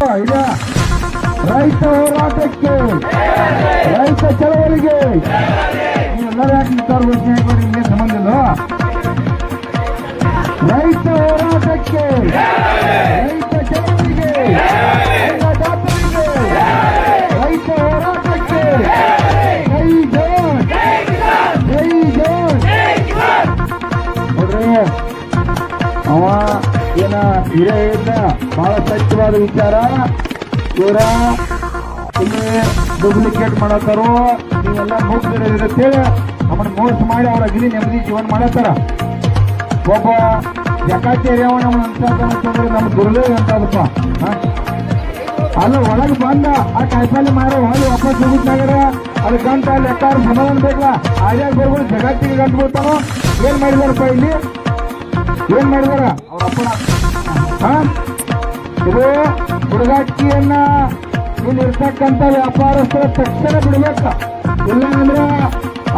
ರೈತ ಹೋರಾಟಕ್ಕೆ ರೈತ ಚಳವಳಿಗೆ ನೀವೆಲ್ಲರೂ ಯಾಕೆ ನಿಮಗೆ ಸಂಬಂಧ ಇಲ್ಲ. ರೈತ ಹೋರಾಟಕ್ಕೆ ಹಿರಿಯ ಹೇಳಿದ್ದ ಬಹಳ ಸತ್ಯವಾದ ವಿಚಾರ. ಇವರ ಇಲ್ಲಿ ಡೂಪ್ಲಿಕೇಟ್ ಮಾಡತ್ತಾರೋ, ನೀವೆಲ್ಲ ಮುಗ್ದಿರತ್ತೇಳಿ ಅವನ ಮೋಸ ಮಾಡಿ ಅವ್ರ ಅಗ್ನಿ ನೆಮ್ಮದಿ ಜೀವನ ಮಾಡತ್ತಾರ. ಒಬ್ಬ ಜಕಾಚೇರಿ ಅವ ನಮ್ಮ ಅಂತಂದ್ರೆ ನಮ್ಮ ದುರ್ಲೇ ಅಂತದಪ್ಪ ಅಲ್ಲ, ಒಳಗೆ ಬಂದ, ಆ ಕಾಯಿಪಲ್ಲೆ ಮಾರೋ ಹೊಳಿ ವಾಪಸ್ ಹೋಗಿದ್ನಾಗರ ಅದು ಗಂಟ, ಲೆಕ್ಕಾರ ಸಮಾಧಾನ ಬೇಕಲ್ಲ ಆಯಾಗ ಬರ್ಬೋದು ಜಗತ್ತಿಗೆ ಗಂಟು ಬರ್ತಾನೋ ಏನ್ ಮಾಡಿದಾರಪ್ಪ ಇಲ್ಲಿ? ಏನ್ ಮಾಡಿದಾರ? ಅವ್ರ ಇದು ಹುಡುಗಾಟಿಯನ್ನ ಇಲ್ಲಿ ಇರ್ತಕ್ಕಂಥ ವ್ಯಾಪಾರಸ್ಥರ ತಕ್ಷಣ ಬಿಡಬೇಕ. ಇಲ್ಲ ಅಂದ್ರೆ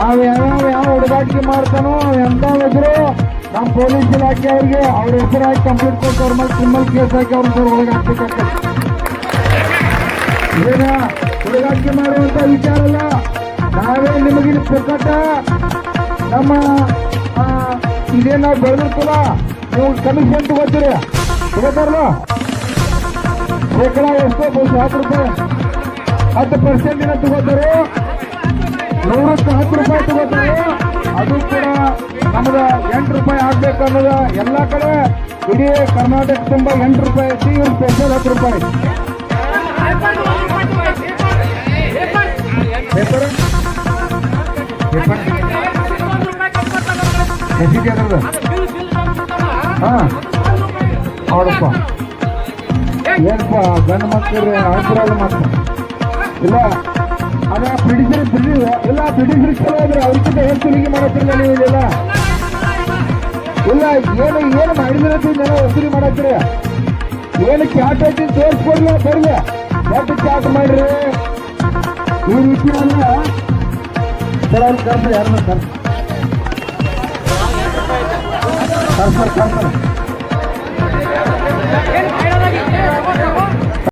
ಯಾವ ಯಾವ ಹುಡುಗಾಟಿಕೆ ಮಾಡ್ತಾನೋ ಎಂತ ಹೆಸರು ನಮ್ಮ ಪೊಲೀಸ್ ಇಲಾಖೆ ಅವರಿಗೆ ಅವ್ರ ಹೆಸರು ಕಂಪ್ಲೀಟ್ ಕೊಟ್ಟು ಅವ್ರ ಮೇಲೆ ಕ್ರಿಮಿನಲ್ ಕೇಸ್ ಹಾಕಿ ಅವ್ರ ಸರ್ ಒಳಗೆ ಹಾಕ್ಬೇಕಾಗ್ತದೆ. ಹುಡುಗಾಟಿಕೆ ಮಾಡುವಂತ ವಿಚಾರ ಅಲ್ಲ. ನಾವೇ ನಿಮಗೆ ಪ್ರಕಟ. ನಮ್ಮ ಇದೇನ ಇದೇನ್ ನಾವು ಬೆಳೆದಿರ್ತಲ್ಲ ನೀವು ಕಮಿಷನ್ ತಗೋತೀರಿ? ತಗೋತಾರಲ್ಲ ಶೇಕಡ ಎಷ್ಟು ಬಹುಶಃ ಹತ್ತು ರೂಪಾಯಿ. ಹತ್ತು ಪರ್ಸೆಂಟ್ ದಿನ ತಗೋತಾರೆ? ನೂರಕ್ಕೆ ಹತ್ತು ರೂಪಾಯಿ ತಗೋತಾರೆ. ಅದು ಕೂಡ ನಮ್ದ ಎಂಟು ರೂಪಾಯಿ ಆಗ್ಬೇಕು ಅನ್ನೋದ ಎಲ್ಲ ಕಡೆ. ಇಡೀ ಕರ್ನಾಟಕ ತುಂಬ ಎಂಟು ರೂಪಾಯಿ ಐತಿ ಇವ್ರು ಸ್ಪೆಷಲ್ ಹತ್ತು ರೂಪಾಯಿ. ಹಾ. ಹೌದಪ್ಪ ಏನಪ್ಪ, ಗಂಡು ಮಕ್ಕಳು ಆಶೀರ್ವಾದ ಮಾಡ್ತ ಇಲ್ಲ ಅದ ಪಿಡಿಸಿರಿ ಬಿಡಿ, ಇಲ್ಲ ಪಿಡಿಸಿರಿ ಚಲೋ ಇದ್ರೆ ಅವ್ರಿಗಿಂತ ಹೆಚ್ಚು ಸುಲಿಗೆ ಮಾಡತ್ತಿರಲ್ಲ ನೀವು ಇಲ್ಲ ಇಲ್ಲ, ಏನು ಏನು ಮಾಡಿದ್ರೆ ಜನ ವಸೂಲಿ ಮಾಡತ್ತೀರಿ? ಏನು ಕ್ಯಾಟ್ ಐತಿ ತೋರಿಸ್ಕೊಡ್ಲ ಬರ್ಲಿ ಎಷ್ಟು ಕ್ಯಾಟ್ ಮಾಡ್ರಿ? ಈ ರೀತಿ ಅಲ್ಲ. ಸರ್, ಅವ್ರು ಕರ್ಸ್ರಿ, ಯಾರನ್ನ ಕರ್ಸ್. ಕರ್ಸರ್ ಕರ್ಸ್ರಿ ¡Vamos, vamos!